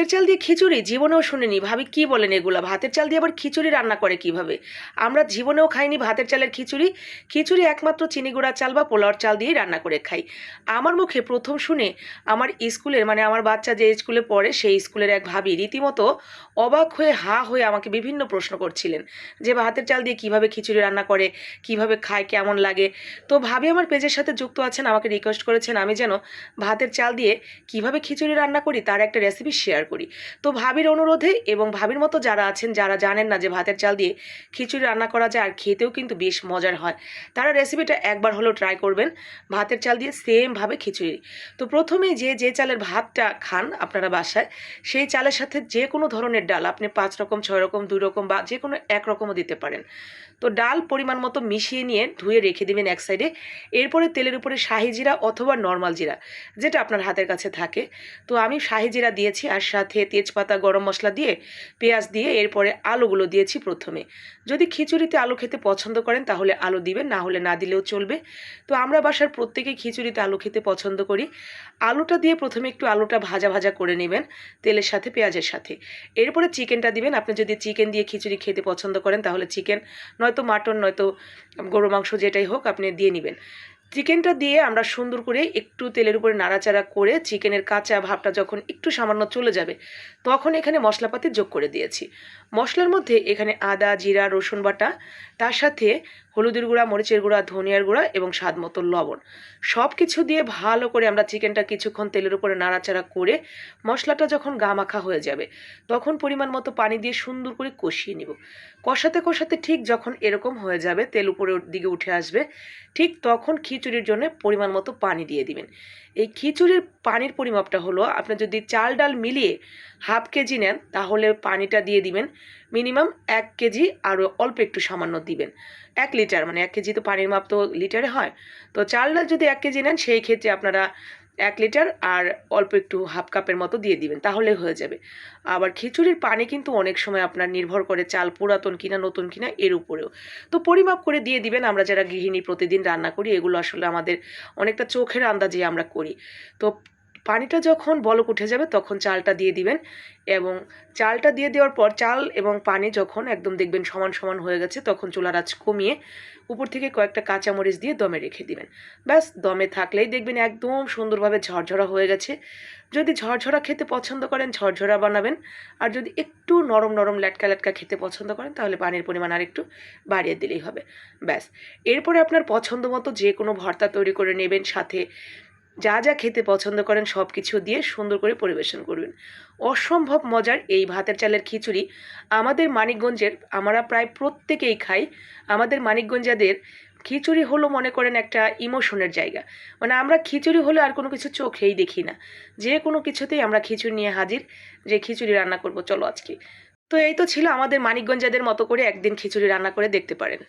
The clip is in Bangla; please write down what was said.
ভাতের চাল দিয়ে খিচুড়ি? জীবনেও শুনিনি। ভাবি কি বলেন এগুলা? ভাতের চাল দিয়ে আবার খিচুড়ি রান্না করে কীভাবে? আমরা জীবনেও খাইনি ভাতের চালের খিচুড়ি। খিচুড়ি একমাত্র চিনি গুঁড়া চাল বা পোলাওর চাল দিয়েই রান্না করে খাই। আমার মুখে প্রথম শুনে আমার স্কুলের মানে আমার বাচ্চা যে স্কুলে পড়ে, সেই স্কুলের এক ভাবি রীতিমতো অবাক হয়ে হা হয়ে আমাকে বিভিন্ন প্রশ্ন করছিলেন যে ভাতের চাল দিয়ে কীভাবে খিচুড়ি রান্না করে, কীভাবে খায়, কেমন লাগে? তো ভাবি আমার পেজের সাথে যুক্ত আছেন, আমাকে রিকোয়েস্ট করেছেন আমি যেন ভাতের চাল দিয়ে কীভাবে খিচুড়ি রান্না করি, তার একটা রেসিপি শেয়ার করি। তো ভাবির অনুরোধে এবং ভাবির মতো যারা আছেন, যারা জানেন না যে ভাতের চাল দিয়ে খিচুড়ি রান্না করা যায় আর খেতেও কিন্তু বেশ মজার হয়, তারা রেসিপিটা একবার হলেও ট্রাই করবেন ভাতের চাল দিয়ে সেমভাবে খিচুড়ি। তো প্রথমেই যে যে চালের ভাতটা খান আপনারা বাসায়, সেই চালের সাথে যে কোনো ধরনের ডাল, আপনি পাঁচ রকম, ছয় রকম, দুই রকম বা যে কোনো এক রকমও দিতে পারেন। তো ডাল পরিমাণ মতো মিশিয়ে নিয়ে ধুয়ে রেখে দিবেন এক সাইডে এরপরে তেলের উপরে শাহি জিরা অথবা নর্মাল জিরা, যেটা আপনার হাতের কাছে থাকে। তো আমি শাহি জিরা দিয়েছি আর সাথে তেজপাতা, গরম মশলা দিয়ে পেঁয়াজ দিয়ে এরপরে আলুগুলো দিয়েছি প্রথমে। যদি খিচুড়িতে আলু খেতে পছন্দ করেন তাহলে আলু দিবেন, না হলে না দিলেও চলবে। তো আমরা বাসার প্রত্যেকেই খিচুড়িতে আলু খেতে পছন্দ করি। আলুটা দিয়ে প্রথমে একটু আলুটা ভাজা ভাজা করে নেবেন তেলের সাথে, পেঁয়াজের সাথে। এরপরে চিকেনটা দিবেন। আপনি যদি চিকেন দিয়ে খিচুড়ি খেতে পছন্দ করেন তাহলে চিকেন, নয়তো মাটন, নয়তো গরু মাংস যেটাই হোক আপনি দিয়ে নেবেন। চিকেনটা দিয়ে আমরা সুন্দর করে একটু তেলের উপরে নাড়াচাড়া করে চিকেনের কাঁচা ভাবটা যখন একটু সামান্য চলে যাবে, তখন এখানে মশলাপাতি যোগ করে দিয়েছি। মশলার মধ্যে এখানে আদা, জিরা, রসুন বাটা, তার সাথে হলুদের গুঁড়া, মরিচের গুঁড়া, ধনিয়ার গুঁড়া এবং স্বাদ মতো লবণ। সব কিছু দিয়ে ভালো করে আমরা চিকেনটা কিছুক্ষণ তেলের উপরে নাড়াচাড়া করে মশলাটা যখন গা মাখা হয়ে যাবে, তখন পরিমাণ মতো পানি দিয়ে সুন্দর করে কষিয়ে নিব। কষাতে কষাতে ঠিক যখন এরকম হয়ে যাবে, তেল উপরের দিকে উঠে আসবে, ঠিক তখন খিচুড়ির জন্য পরিমাণ মতো পানি দিয়ে দিবেন। এই খিচুড়ির পানির পরিমাপটা হলো, আপনি যদি চাল ডাল মিলিয়ে হাফ কেজি নেন, তাহলে পানিটা দিয়ে দিবেন মিনিমাম এক কেজি, আরও অল্প একটু সামান্য দিবেন। এক লিটার মানে এক কেজি তো পানির মাপ তো লিটারে হয়। তো চাল ডাল যদি এক কেজি নেন, সেই ক্ষেত্রে আপনারা এক লিটার আর অল্প একটু হাফ কাপের মতো দিয়ে দিবেন, তাহলে হয়ে যাবে। আবার খিচুড়ির পানি কিন্তু অনেক সময় আপনার নির্ভর করে চাল পুরাতন কিনা, নতুন কিনা, এর উপরেও। তো পরিমাপ করে দিয়ে দিবেন, আমরা যারা গৃহিণী প্রতিদিন রান্না করি, এগুলো আসলে আমাদের অনেকটা চোখের আন্দাজে আমরা করি। তো পানিটা যখন বলক উঠে যাবে তখন চালটা দিয়ে দিবেন এবং চালটা দিয়ে দেওয়ার পর চাল এবং পানি যখন একদম দেখবেন সমান সমান হয়ে গেছে তখন চুলার আঁচ কমিয়ে উপর থেকে কয়েকটা কাঁচামরিচ দিয়ে দমে রেখে দিবেন। ব্যাস, দমে থাকলেই দেখবেন একদম সুন্দরভাবে ঝরঝরা হয়ে গেছে। যদি ঝরঝরা খেতে পছন্দ করেন, ঝরঝরা বানাবেন। আর যদি একটু নরম নরম ল্যাটকা ল্যাটকা খেতে পছন্দ করেন, তাহলে পানির পরিমাণ আর একটু বাড়িয়ে দিলেই হবে। ব্যাস, এরপরে আপনার পছন্দ মতো যে কোনো ভর্তা তৈরি করে নেবেন, সাথে যা যা খেতে পছন্দ করেন সব কিছু দিয়ে সুন্দর করে পরিবেশন করবেন। অসম্ভব মজার এই ভাতের চালের খিচুড়ি আমাদের মানিকগঞ্জের, আমরা প্রায় প্রত্যেকেই খাই। আমাদের মানিকগঞ্জাদের খিচুড়ি হলো মনে করেন একটা ইমোশনের জায়গা। মানে আমরা খিচুড়ি হলে আর কোনো কিছু চোখেই দেখি না। যে কোনো কিছুতেই আমরা খিচুড়ি নিয়ে হাজির যে খিচুড়ি রান্না করব, চলো আজকে। তো এই তো ছিল আমাদের মানিকগঞ্জাদের মতো করে একদিন খিচুড়ি রান্না করে দেখতে পারেন।